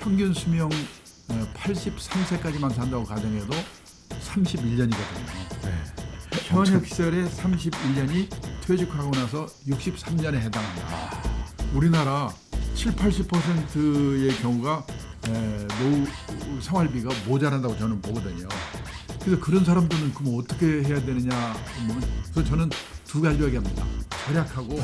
평균 수명 83세까지만 산다고 가정해도 31년이거든요. 네. 현역 시절에 31년이 퇴직하고 나서 63년에 해당한다. 우리나라 7, 80%의 경우가 에, 노후 생활비가 모자란다고 저는 보거든요. 그래서 그런 사람들은 그럼 어떻게 해야 되느냐? 뭐, 그래서 저는 두 가지 얘기합니다. 절약하고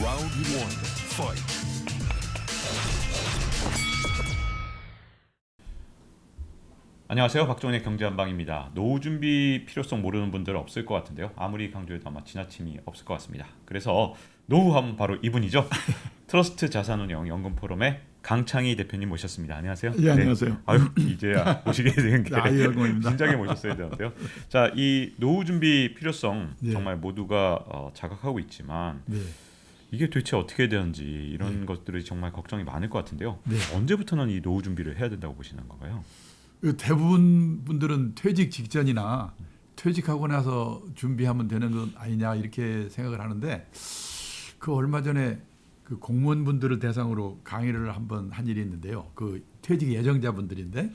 안녕하세요. 박종의 경제한방입니다. 노후 준비 필요성 모르는 분들 없을 것 같은데요. 아무리 강조해도 아마 지나침이 없을 것 같습니다. 그래서 노후 하면 바로 이분이죠. 트러스트 자산운용 연금 포럼의 강창희 대표님 모셨습니다. 안녕하세요. 예, 안녕하세요. 네. 아유 이제야 모시게 된 게. 진작에 모셨어야 되는데요. 자, 이 노후 준비 필요성 예. 정말 모두가 어, 자각하고 있지만 네. 이게 도대체 어떻게 되는지 이런 것들이 정말 걱정이 많을 것 같은데요. 네. 언제부터는 이 노후 준비를 해야 된다고 보시는 건가요? 그 대부분 분들은 퇴직 직전이나 퇴직하고 나서 준비하면 되는 건 아니냐 이렇게 생각을 하는데 그 얼마 전에 그 공무원분들을 대상으로 강의를 한번 한 일이 있는데요. 그 퇴직 예정자분들인데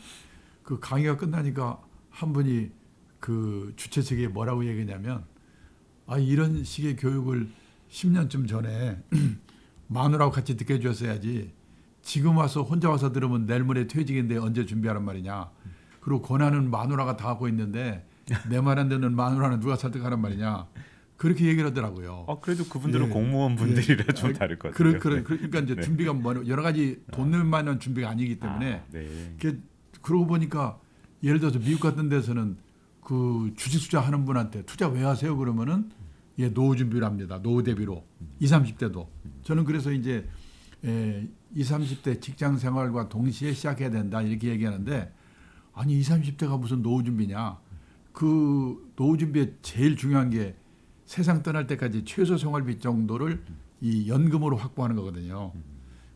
그 강의가 끝나니까 한 분이 그 주최 측에 뭐라고 얘기했냐면 아 이런 식의 교육을 10년쯤 전에 마누라하고 같이 듣게 해줬어야지 지금 와서 혼자 와서 들으면 내일 모레 퇴직인데 언제 준비하란 말이냐. 그리고 권한은 마누라가 다 하고 있는데 내 말 안 듣는 마누라는 누가 설득하란 말이냐. 그렇게 얘기를 하더라고요. 어 그래도 그분들은 예. 공무원 분들이라 좀 아, 다를 것 그러, 같아요. 그러, 그러 니까 이제 네. 준비가 뭐 여러 가지 돈낼 만한 준비가 아니기 때문에 아, 네. 그 그러고 보니까 예를 들어서 미국 같은 데서는 그 주식 투자하는 분한테 투자 왜 하세요 그러면은 예 노후 준비를 합니다 노후 대비로 20, 30대도 저는 그래서 이제 예, 20, 30대 직장 생활과 동시에 시작해야 된다 이렇게 얘기하는데 아니 20, 30대가 무슨 노후 준비냐 그 노후 준비에 제일 중요한 게 세상 떠날 때까지 최소 생활비 정도를 이 연금으로 확보하는 거거든요.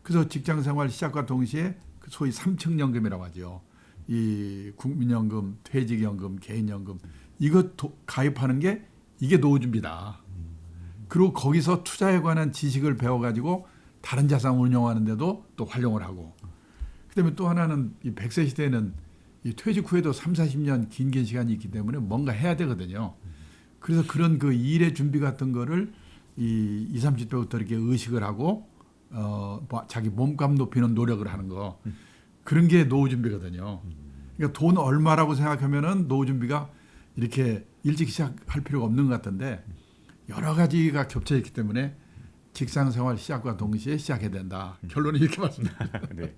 그래서 직장 생활 시작과 동시에 그 소위 삼층 연금이라고 하죠. 이 국민연금, 퇴직연금, 개인연금 이것 도- 가입하는 게 이게 노후 준비다. 그리고 거기서 투자에 관한 지식을 배워 가지고 다른 자산 운용하는데도 또 활용을 하고. 그다음에 또 하나는 이 100세 시대에는 이 퇴직 후에도 3, 40년 긴 긴 시간이 있기 때문에 뭔가 해야 되거든요. 그래서 그런 그 일의 준비 같은 거를 이 20, 30대부터 이렇게 의식을 하고 어, 뭐 자기 몸값 높이는 노력을 하는 거 그런 게 노후 준비거든요. 그러니까 돈 얼마라고 생각하면은 노후 준비가 이렇게 일찍 시작할 필요가 없는 것 같은데 여러 가지가 겹쳐 있기 때문에 직장 생활 시작과 동시에 시작해야 된다. 결론은 이렇게 말씀드립니다. 네.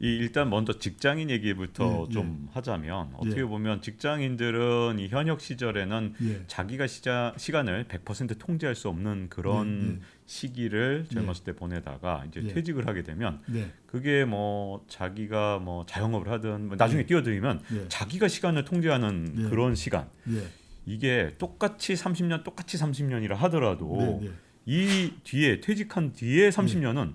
이 일단 먼저 직장인 얘기부터 예, 좀 하자면 어떻게 예. 보면 직장인들은 이 현역 시절에는 예. 자기가 시자, 시간을 100% 통제할 수 없는 그런 예, 예. 시기를 젊었을 때 보내다가 이제 예. 퇴직을 하게 되면 네. 그게 뭐 자기가 뭐 자영업을 하든 뭐 나중에 예. 뛰어들면 예. 자기가 시간을 통제하는 예. 그런 시간 예. 이게 똑같이 30년 똑같이 30년이라 하더라도 네, 네. 이 뒤에 퇴직한 뒤에 30년은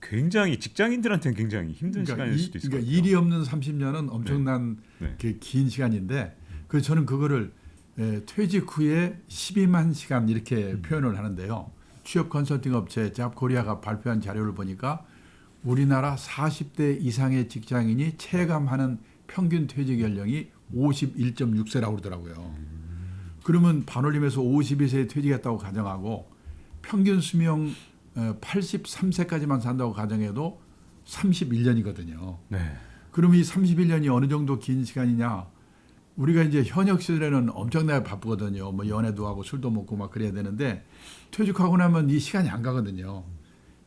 굉장히 직장인들한테는 굉장히 힘든 시간일 이- 수도 있을 것 그러니까 같아요. 일이 없는 30년은 엄청난 네. 그긴 시간인데 그래서 저는 그거를 에, 퇴직 후에 12만 시간 이렇게 음. 표현을 하는데요. 취업 컨설팅 업체 잡코리아가 발표한 자료를 보니까 우리나라 40대 이상의 직장인이 체감하는 평균 퇴직 연령이 51.6세라고 그러더라고요. 그러면 반올림에서 52세에 퇴직했다고 가정하고 평균 수명 83세까지만 산다고 가정해도 31년이거든요. 네. 그럼 이 31년이 어느 정도 긴 시간이냐? 우리가 이제 현역 시절에는 엄청나게 바쁘거든요. 뭐 연애도 하고 술도 먹고 막 그래야 되는데 퇴직하고 나면 이 시간이 안 가거든요.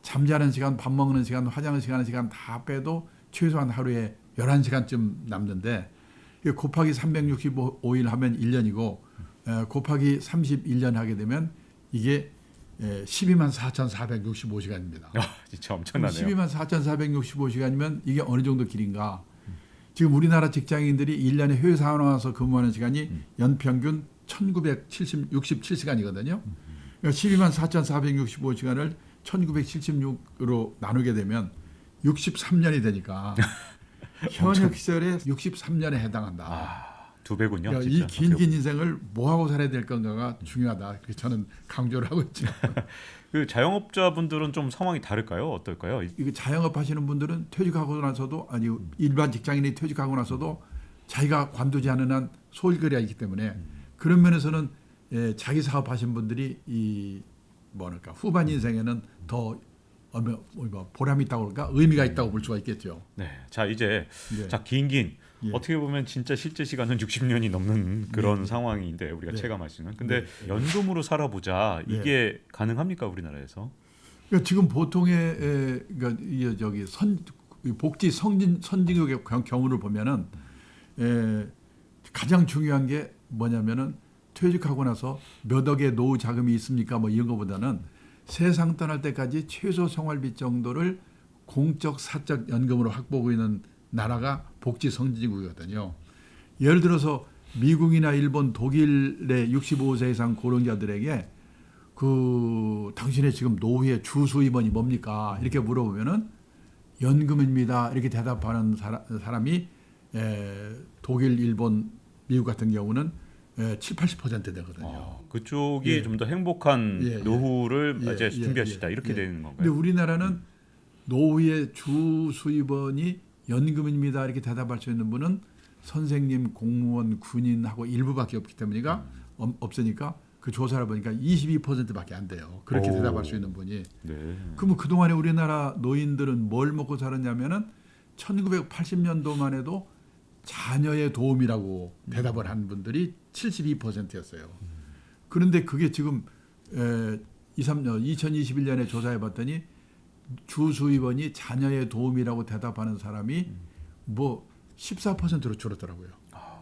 잠자는 시간, 밥 먹는 시간, 화장실 가는 시간 다 빼도 최소한 하루에 11시간쯤 남는데 곱하기 365일 하면 1년이고 에, 곱하기 31년 하게 되면 이게 에, 12만 4,465시간입니다. 아, 진짜 엄청나네요. 12만 4,465시간이면 이게 어느 정도 길인가? 지금 우리나라 직장인들이 1년에 회사 나와서 근무하는 시간이 음. 연평균 1967시간이거든요. 그러니까 12만 4,465시간을 1976으로 나누게 되면 63년이 되니까 현역 시절에 63년에 해당한다. 아, 두 배군요. 그러니까 진짜. 이긴 긴 인생을 뭐 하고 살아야 될 건가가 중요하다. 그래서 저는 강조를 하고 있죠. 그 자영업자분들은 좀 상황이 다를까요? 어떨까요? 이- 이거 자영업 하시는 분들은 퇴직하고 나서도 아니 일반 직장인이 퇴직하고 나서도 자기가 관두지 않은 한 소일거리가 있기 때문에 그런 면에서는 예, 자기 사업 하신 분들이 이 뭐랄까 후반 인생에는 더 어머, 뭐 보람 있다고 그럴까 의미가 있다고 볼 수가 있겠죠. 네. 자 이제 예. 자 긴긴 예. 어떻게 보면 진짜 실제 시간은 60년이 넘는 그런 상황인데 우리가 네. 체감할 수 있는. 근데 네. 연금으로 살아보자 네. 이게 가능합니까 우리나라에서? 그러니까 지금 보통의 에, 그러니까 이 저기 선이 복지 선진 선진국의 경- 경우를 보면은 에, 가장 중요한 게 뭐냐면은 퇴직하고 나서 몇 억의 노후 자금이 있습니까? 뭐 이런 거보다는 세상 떠날 때까지 최소 생활비 정도를 공적 사적 연금으로 확보하고 있는 나라가 복지 선진국이거든요. 예를 들어서 미국이나 일본, 독일의 65세 이상 고령자들에게 그 당신의 지금 노후의 주수 입원이 뭡니까? 이렇게 물어보면은 연금입니다. 이렇게 대답하는 사람, 사람이 에, 독일, 일본, 미국 같은 경우는 에, 7, 80% 되거든요. 어, 그쪽이 예. 좀더 행복한 예, 예. 노후를 예, 이제 예, 예, 있다 이렇게 예. 되는 근데 건가요? 우리나라는 노후의 주 수입원이 연금입니다. 이렇게 대답할 수 있는 분은 선생님, 공무원, 군인하고 일부밖에 없기 때문이가 음. 없- 없으니까 그 조사를 보니까 22%밖에 안 돼요. 그렇게 오. 대답할 수 있는 분이. 네. 그러면 그동안에 우리나라 노인들은 뭘 먹고 살았냐면은 1980년도만 해도 자녀의 도움이라고 대답을 한 분들이 72%였어요. 그런데 그게 지금 에, 2, 3년 2021년에 조사해 봤더니 주 수입원이 자녀의 도움이라고 대답하는 사람이 뭐 14%로 줄었더라고요.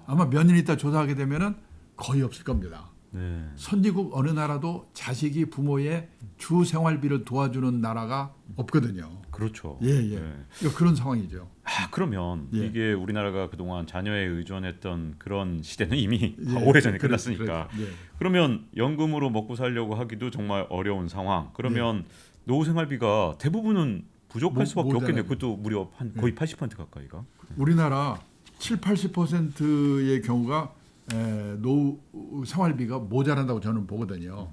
아마 몇 년 있다 조사하게 되면은 거의 없을 겁니다. 네. 선진국 어느 나라도 자식이 부모의 주 생활비를 도와주는 나라가 없거든요. 그렇죠. 예, 예. 네. 그런 상황이죠. 아, 그러면 예. 이게 우리나라가 그동안 자녀에 의존했던 그런 시대는 이미 예, 오래전에 그래, 끝났으니까. 그래, 예. 그러면 연금으로 먹고 살려고 하기도 정말 어려운 상황. 그러면 노후 생활비가 대부분은 부족할 모- 수밖에 모자라죠. 없겠네요. 그것도 무려 한 거의 80% 가까이가. 우리나라 7, 80%의 경우가 에, 노후 생활비가 모자란다고 저는 보거든요.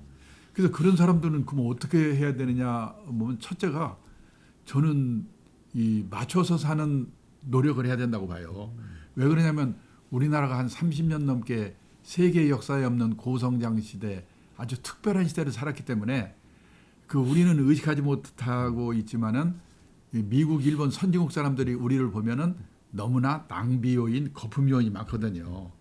그래서 그런 사람들은 그럼 어떻게 해야 되느냐 보면 첫째가 저는 이 맞춰서 사는 노력을 해야 된다고 봐요. 왜 그러냐면 우리나라가 한 30년 넘게 세계 역사에 없는 고성장 시대 아주 특별한 시대를 살았기 때문에 그 우리는 의식하지 못하고 있지만은 이 미국, 일본 선진국 사람들이 우리를 보면은 너무나 낭비 요인, 거품 요인이 많거든요.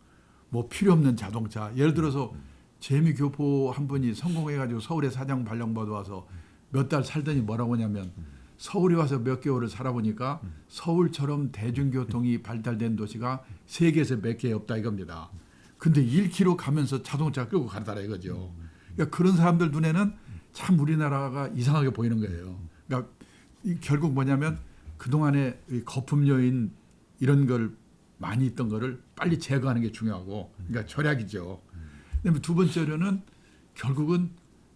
뭐 필요 없는 자동차. 예를 들어서 재미 교포 한 분이 성공해가지고 서울에 사장 발령 받아 와서 몇 달 살더니 뭐라고 하냐면 서울에 와서 몇 개월을 살아보니까 서울처럼 대중교통이 발달된 도시가 세계에서 몇 개 없다 이겁니다. 근데 1km 가면서 자동차 끌고 가더라 이거죠. 그러니까 그런 사람들 눈에는 참 우리나라가 이상하게 보이는 거예요. 그러니까 이 결국 뭐냐면 그동안에 이 거품 요인 이런 걸 많이 있던 거를 빨리 제거하는 게 중요하고 그러니까 절약이죠. 그다음에 두 번째로는 결국은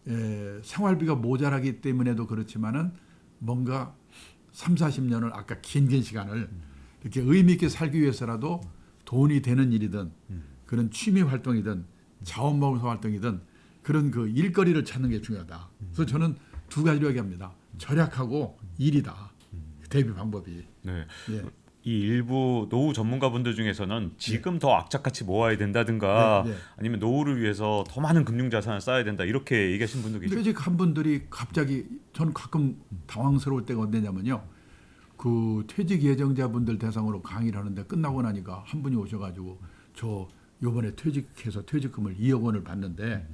에, 생활비가 모자라기 때문에도 그렇지만은 뭔가 3, 40년을 아까 긴긴 시간을 이렇게 의미 있게 살기 위해서라도 돈이 되는 일이든 그런 취미 활동이든 자원 봉사 활동이든 그런 그 일거리를 찾는 게 중요하다. 그래서 저는 두 가지로 얘기합니다. 절약하고 일이다. 대비 방법이. 네. 예. 이 일부 노후 전문가분들 중에서는 지금 더 악착같이 모아야 된다든가 네, 네. 아니면 노후를 위해서 더 많은 금융 자산을 쌓아야 된다 이렇게 얘기하신 분도 계시고 퇴직한 분들이 갑자기 저는 가끔 당황스러울 때가 언제냐면요. 그 퇴직 예정자분들 대상으로 강의를 하는데 끝나고 나니까 한 분이 오셔가지고 저 요번에 퇴직해서 퇴직금을 2억 원을 받는데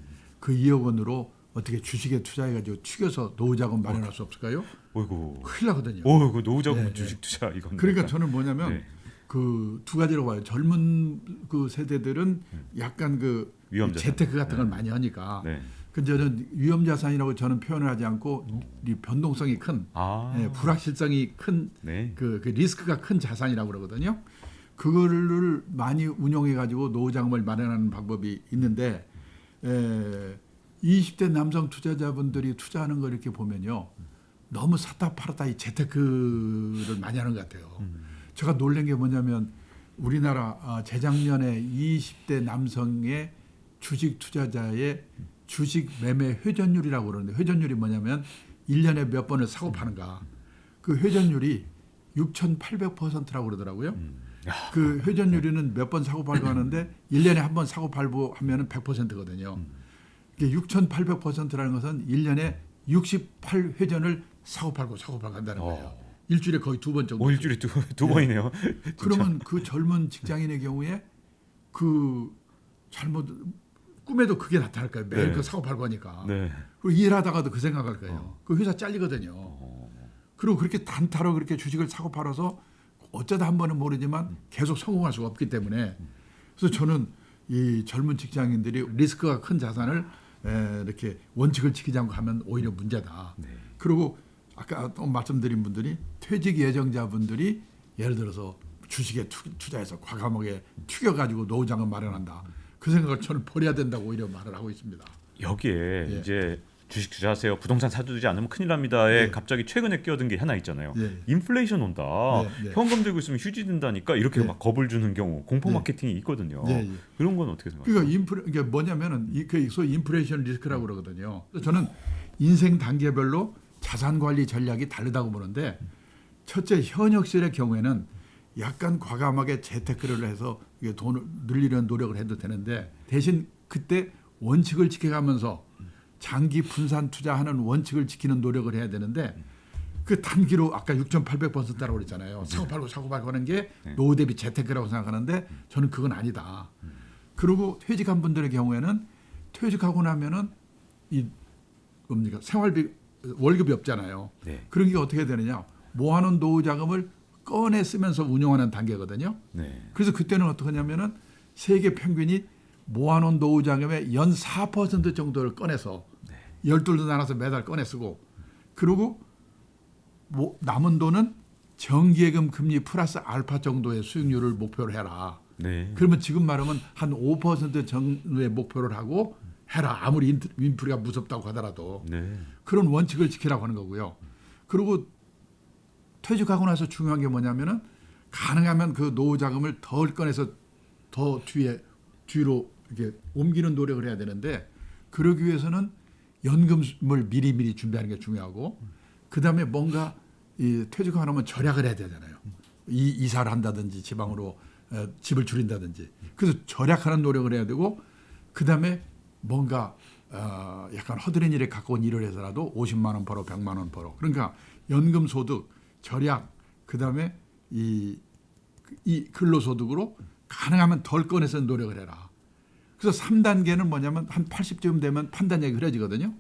그 2억 원으로 어떻게 주식에 투자해가지고 축여서 노후 자금 마련할 수 없을까요? 어이구. 큰일 나거든요. 어이구 노후 자금 네, 네. 주식 투자 이건 그러니까 저는 뭐냐면 네. 그두 가지로 봐요. 젊은 그 세대들은 약간 그 위험 자산. 재테크 같은 걸 많이 하니까 네. 그 저는 위험 자산이라고 저는 표현을 하지 않고 이 변동성이 큰 아. 예, 불확실성이 큰 네. 그, 그 리스크가 큰 자산이라고 그러거든요. 그거를 많이 운용해 가지고 노후 자금을 마련하는 방법이 있는데 에, 20대 남성 투자자분들이 투자하는 걸 이렇게 보면요. 너무 샀다 팔았다 이 재테크를 많이 하는 것 같아요. 제가 놀란 게 뭐냐면 우리나라 아, 재작년에 20대 남성의 주식 투자자의 주식 매매 회전율이라고 그러는데 회전율이 뭐냐면 1년에 몇 번을 사고 파는가. 그 회전율이 6,800%라고 그러더라고요. 음. 그 회전율이는 몇 번 사고 팔고 하는데 1년에 한 번 사고 팔고 하면은 100%거든요. 이게 6,800%라는 것은 1년에 68회전을 사고 팔고 사고 팔고 한다는 거예요. 어. 일주일에 거의 두 번 정도. 오 일주일에 두, 두 네. 번이네요. 진짜. 그러면 그 젊은 직장인의 경우에 그 잘못 꿈에도 그게 나타날 거예요. 매일 네. 그 사고 팔고 하니까. 네. 그리고 일하다가도 그 생각할 거예요. 그 회사 잘리거든요. 어. 그리고 그렇게 단타로 그렇게 주식을 사고 팔아서 어쩌다 한 번은 모르지만 계속 성공할 수가 없기 때문에 그래서 저는 이 젊은 직장인들이 리스크가 큰 자산을 에, 이렇게 원칙을 지키지 않고 하면 오히려 문제다. 네. 그리고 아까 또 말씀드린 분들이 퇴직 예정자분들이 예를 들어서 주식에 투, 투자해서 과감하게 튀겨가지고 노후장을 마련한다. 그 생각을 저는 버려야 된다고 오히려 말을 하고 있습니다. 여기에 예. 이제 주식 투자하세요. 부동산 사두지 않으면 큰일 납니다에 예. 갑자기 최근에 끼어든 게 하나 있잖아요. 예. 인플레이션 온다. 예, 예. 현금 들고 있으면 휴지 든다니까 이렇게 예. 막 겁을 주는 경우 공포 예. 마케팅이 있거든요. 예, 예. 그런 건 어떻게 생각하세요? 그러니까 인플레 이게 뭐냐면은 이그 소위 인플레이션 리스크라고 그러거든요. 저는 인생 단계별로 자산 관리 전략이 다르다고 보는데 첫째 현역 시절의 경우에는 약간 과감하게 재테크를 해서 이게 돈을 늘리려는 노력을 해도 되는데 대신 그때 원칙을 지켜가면서 장기 분산 투자하는 원칙을 지키는 노력을 해야 되는데 그 단기로 아까 6,800%라고 그랬잖아요. 사고 팔고 사고 팔고 하는 게 노후 대비 재테크라고 생각하는데 저는 그건 아니다. 그리고 퇴직한 분들의 경우에는 퇴직하고 나면은 이 뭡니까 생활비 월급이 없잖아요. 네. 그런 게 어떻게 되느냐? 모아놓은 노후 자금을 꺼내 쓰면서 운용하는 단계거든요. 네. 그래서 그때는 어떻게 하냐면은 세계 평균이 모아놓은 노후 자금의 연 4% 정도를 꺼내서 열둘로 나눠서 매달 꺼내 쓰고 그리고 뭐 남은 돈은 정기예금 금리 플러스 알파 정도의 수익률을 목표로 해라. 네. 그러면 지금 말하면 한 5% 정도의 목표를 하고 해라. 아무리 인- 인플레가 무섭다고 하더라도 네. 그런 원칙을 지키라고 하는 거고요. 그리고 퇴직하고 나서 중요한 게 뭐냐면은 가능하면 그 노후 자금을 덜 꺼내서 더 뒤에 뒤로 이렇게 옮기는 노력을 해야 되는데 그러기 위해서는 연금을 미리 미리 준비하는 게 중요하고 그 다음에 뭔가 이 퇴직하고 나면 절약을 해야 되잖아요. 이 이사를 한다든지 지방으로 어, 집을 줄인다든지 그래서 절약하는 노력을 해야 되고 그 다음에 뭔가 어, 약간 허드렛 일에 가까운 일을 해서라도 50만 원 벌어 100만 원 벌어 그러니까 연금 소득 절약 그 다음에 이, 이 근로소득으로 가능하면 덜 꺼내서 노력을 해라. 그래서 3단계는 뭐냐면 한 80쯤 되면 판단력이 흐려지거든요.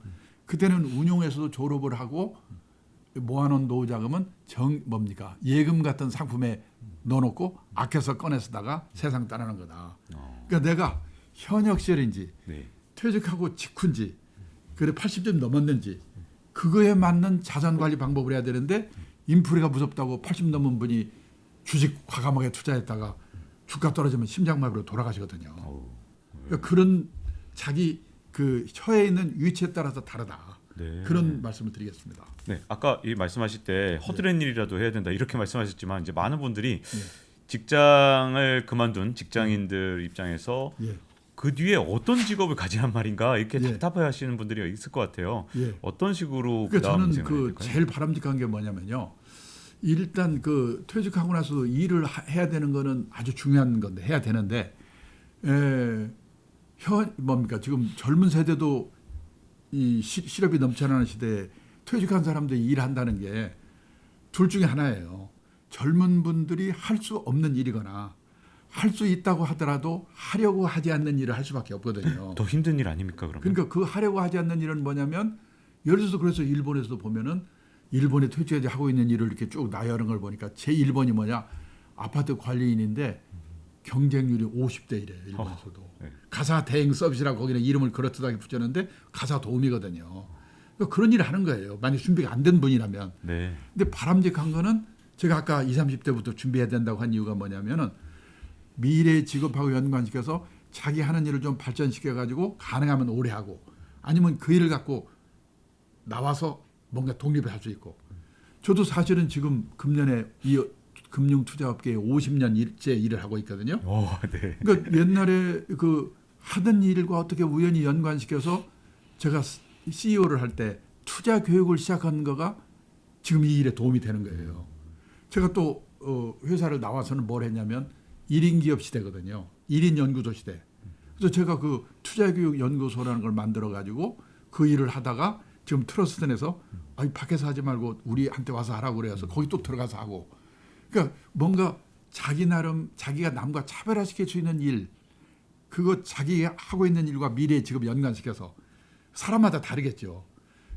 그때는 운용에서도 졸업을 하고 모아놓은 노후 자금은 정 뭡니까 예금 같은 상품에 넣어놓고 아껴서 꺼내 쓰다가 세상 따르는 거다. 어. 그러니까 내가 현역 시절인지 네. 퇴직하고 직후인지 그래 80점 넘었는지 그거에 맞는 자산 관리 방법을 해야 되는데 인플레가 무섭다고 80 넘은 분이 주식 과감하게 투자했다가 주가 떨어지면 심장마비로 돌아가시거든요. 어우. 그러니까 그런 자기 그 처해 있는 위치에 따라서 다르다. 네. 그런 말씀을 드리겠습니다. 네, 아까 이 말씀하실 때 허드렛 일이라도 해야 된다 이렇게 말씀하셨지만 이제 많은 분들이 직장을 그만둔 직장인들 입장에서 예, 그 뒤에 어떤 직업을 가지란 말인가 이렇게 예. 답답해하시는 분들이 있을 것 같아요. 예. 어떤 식으로 그러니까 그다음 저는 그 될까요? 제일 바람직한 게 뭐냐면요. 일단 그 퇴직하고 나서 일을 하- 해야 되는 거는 아주 중요한 건데 해야 되는데 에, 현 뭡니까 지금 젊은 세대도 이 시, 실업이 넘쳐나는 시대에 퇴직한 사람들이 일한다는 게 둘 중에 하나예요. 젊은 분들이 할 수 없는 일이거나 할 수 있다고 하더라도 하려고 하지 않는 일을 할 수밖에 없거든요. 더 힘든 일 아닙니까 그러면? 그러니까 그 하려고 하지 않는 일은 뭐냐면 예를 들어서 그래서 일본에서도 보면은 일본에 퇴직해서 하고 있는 일을 이렇게 쭉 나열한 걸 보니까 제 1번이 뭐냐 아파트 관리인인데 경쟁률이 50대 1이에요 일본에서도 네. 가사 대행 서비스라고 거기는 이름을 그렇듯하게 붙였는데 가사 도우미거든요. 그러니까 그런 일을 하는 거예요. 만약 준비가 안 된 분이라면. 네. 근데 바람직한 거는 제가 아까 20, 30대부터 준비해야 된다고 한 이유가 뭐냐면은 미래 직업하고 연관시켜서 자기 하는 일을 좀 발전시켜 가지고 가능하면 오래 하고 아니면 그 일을 갖고 나와서 뭔가 독립을 할 수 있고 저도 사실은 지금 금년에 이 금융투자업계에 50년 일째 일을 하고 있거든요. 오, 네. 그러니까 옛날에 그 하던 일과 어떻게 우연히 연관시켜서 제가 CEO를 할 때 투자 교육을 시작한 거가 지금 이 일에 도움이 되는 거예요. 제가 또 어, 회사를 나와서는 뭘 했냐면 1인 기업 시대거든요. 1인 연구소 시대. 그래서 제가 그 투자 교육 연구소라는 걸 만들어 가지고 그 일을 하다가 지금 트러스트에서 아니 밖에서 하지 말고 우리한테 와서 하라고 그래서 거기 또 들어가서 하고 그러니까 뭔가 자기 나름 자기가 남과 차별화시킬 수 있는 일 그거 자기가 하고 있는 일과 미래에 지금 연관시켜서 사람마다 다르겠죠.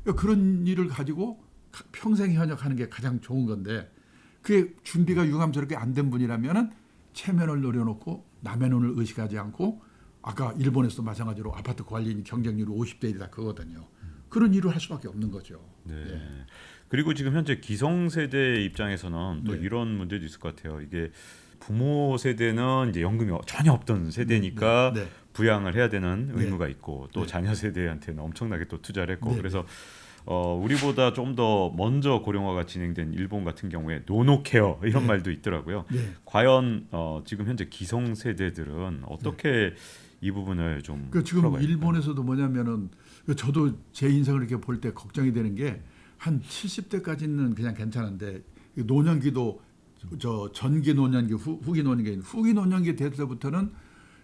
그러니까 그런 일을 가지고 가- 평생 현역하는 게 가장 좋은 건데 그게 준비가 유감스럽게 안 된 분이라면은 체면을 노려놓고 남의 눈을 의식하지 않고 아까 일본에서도 마찬가지로 아파트 관리인 경쟁률이 50대 1이다 그거거든요. 그런 일을 할 수밖에 없는 거죠. 네. 예. 그리고 지금 현재 기성세대 입장에서는 또 네. 이런 문제도 있을 것 같아요. 이게 부모 세대는 이제 연금이 전혀 없던 세대니까 네. 부양을 해야 되는 네. 의무가 있고 또 네. 자녀 세대한테는 엄청나게 또 투자를 했고 네. 그래서 어, 우리보다 좀 더 먼저 고령화가 진행된 일본 같은 경우에 노노케어 이런 네. 말도 있더라고요. 네. 과연 어, 지금 현재 기성 세대들은 어떻게 이 부분을 좀그 지금? 일본에서도 뭐냐면은 그 저도 제 인생을 이렇게 볼 때 걱정이 되는 게 한 70대까지는 그냥 괜찮은데 이 노년기도 저 전기 노년기 후, 후기 노년기 후기 노년기 될 때부터는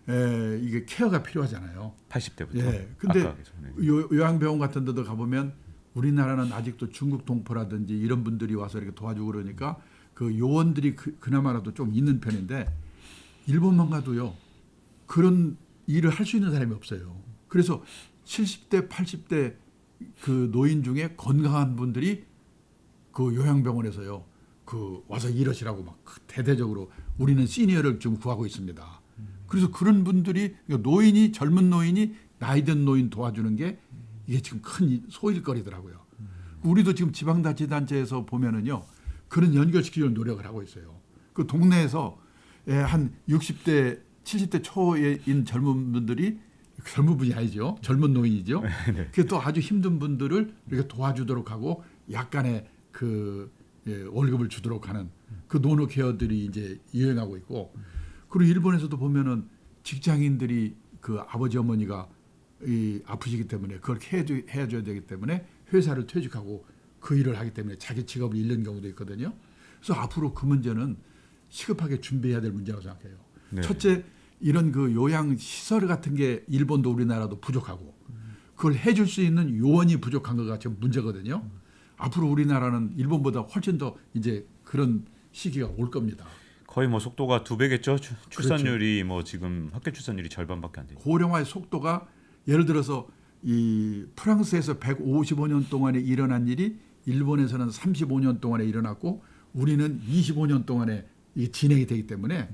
에, 이게 케어가 필요하잖아요. 80대부터. 예. 근데 네. 요, 요양병원 같은 데도 가보면 우리나라는 아직도 중국 동포라든지 이런 분들이 와서 이렇게 도와주고 그러니까 그 요원들이 그, 그나마라도 좀 있는 편인데 일본만 가도요 그런 일을 할 수 있는 사람이 없어요. 그래서 70대, 80대 그 노인 중에 건강한 분들이 그 요양병원에서요 그 와서 일하시라고 막그 대대적으로 우리는 시니어를 좀 구하고 있습니다. 그래서 그런 분들이 그러니까 노인이 젊은 노인이 나이든 노인 도와주는 게 이게 지금 큰 이- 소일거리더라고요. 우리도 지금 지방자치단체에서 보면은요 그런 연결시키려는 노력을 하고 있어요. 그 동네에서 예, 한 60대, 70대 초인 젊은 분들이 젊은 분이 아니죠. 젊은 노인이죠. 그게 또 아주 힘든 분들을 이렇게 도와주도록 하고 약간의 그 예, 월급을 주도록 하는 그 노노 케어들이 이제 유행하고 있고 그리고 일본에서도 보면은 직장인들이 그 아버지 어머니가 이 아프시기 때문에 그걸 해줘, 해줘야 되기 때문에 회사를 퇴직하고 그 일을 하기 때문에 자기 직업을 잃는 경우도 있거든요. 그래서 앞으로 그 문제는 시급하게 준비해야 될 문제라고 생각해요. 네. 첫째 이런 그 요양 시설 같은 게 일본도 우리나라도 부족하고 그걸 해줄 수 있는 요원이 부족한 거가 지금 문제거든요. 앞으로 우리나라는 일본보다 훨씬 더 이제 그런 시기가 올 겁니다. 거의 뭐 속도가 두 배겠죠. 출- 그렇죠. 출산율이 뭐 지금 학교 출산율이 절반밖에 안 돼요. 고령화의 속도가 예를 들어서 이 프랑스에서 155년 동안에 일어난 일이 일본에서는 35년 동안에 일어났고 우리는 25년 동안에 이 진행이 되기 때문에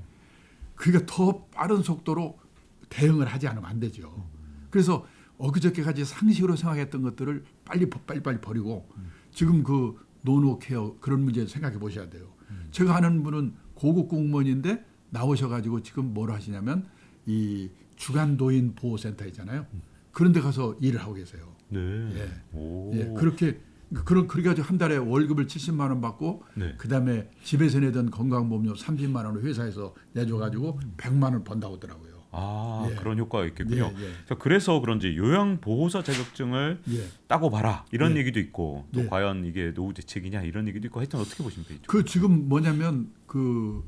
그러니까 더 빠른 속도로 대응을 하지 않으면 안 되죠. 그래서 엊그저께까지 상식으로 생각했던 것들을 빨리 빨리 빨리 버리고 지금 그 노노 케어 그런 문제 생각해 보셔야 돼요. 제가 아는 분은 고급 공무원인데 나오셔가지고 지금 뭘 하시냐면 이 주간 노인 보호센터 있잖아요. 그런데 가서 일을 하고 계세요. 네. 예. 오. 예, 그렇게 그런 그렇게 가지고 한 달에 월급을 70만 원 받고 네. 그다음에 집에서 내던 건강보험료 30만 원을 회사에서 내줘가지고 100만 원 번다고 하더라고요. 아 예. 그런 효과가 있겠군요. 예, 예. 자, 그래서 그런지 요양 보호사 자격증을 예. 따고 봐라 이런 예. 얘기도 있고 또 예. 과연 이게 노후 대책이냐 이런 얘기도 있고 하여튼 어떻게 보십니까? 이쪽? 그 지금 뭐냐면 그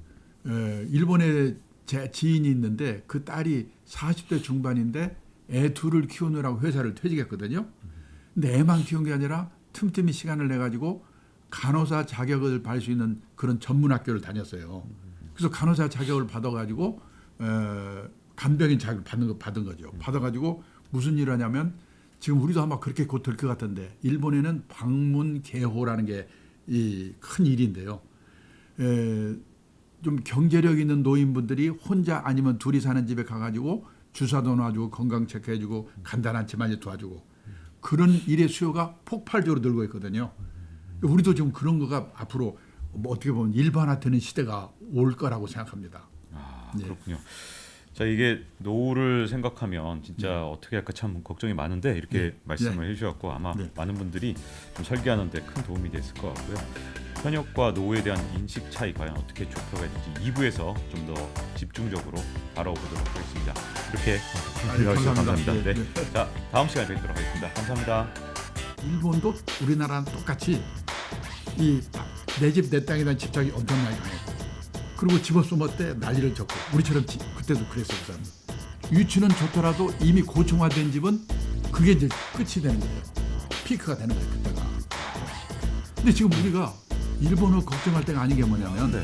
에, 일본에 제 지인이 있는데 그 딸이 40대 중반인데 애 둘을 키우느라고 회사를 퇴직했거든요. 근데 애만 키운 게 아니라 틈틈이 시간을 내 가지고 간호사 자격을 받을 수 있는 그런 전문 학교를 다녔어요. 그래서 간호사 자격을 받아 가지고 에, 간병인 자격을 받는 거 받은 거죠. 받아 가지고 무슨 일을 하냐면 지금 우리도 아마 그렇게 곧 될 것 같은데 일본에는 방문 개호라는 게 이 큰 일인데요. 에, 좀 경제력 있는 노인분들이 혼자 아니면 둘이 사는 집에 가가지고 주사도 놔주고 건강 체크해주고 간단한 집안일 도와주고 그런 일의 수요가 폭발적으로 늘고 있거든요. 우리도 지금 그런 거가 앞으로 뭐 어떻게 보면 일반화되는 시대가 올 거라고 생각합니다. 아 네. 그렇군요. 자 이게 노후를 생각하면 진짜 어떻게 할까 참 걱정이 많은데 이렇게 네. 말씀을 해주셨고 아마 네. 많은 분들이 좀 설계하는데 큰 도움이 됐을 것 같고요. 현역과 노후에 대한 인식 차이 과연 어떻게 좁혀가야 될지 2부에서 좀 더 집중적으로 다뤄보도록 하겠습니다. 이렇게 나와주셔서 감사합니다. 감사합니다. 네, 네. 자 다음 시간에 뵙도록 하겠습니다. 감사합니다. 일본도 우리나라랑 똑같이 이 내 집 내 땅에 대한 집착이 엄청나게 강해. 그리고 집어쓰면 때 난리를 쳤고 우리처럼 지- 그때도 그랬었어요. 유치는 좋더라도 이미 고층화된 집은 그게 이제 끝이 되는 거예요. 피크가 되는 거예요 그때가. 근데 지금 우리가 일본을 걱정할 때가 아닌 게 뭐냐면 네.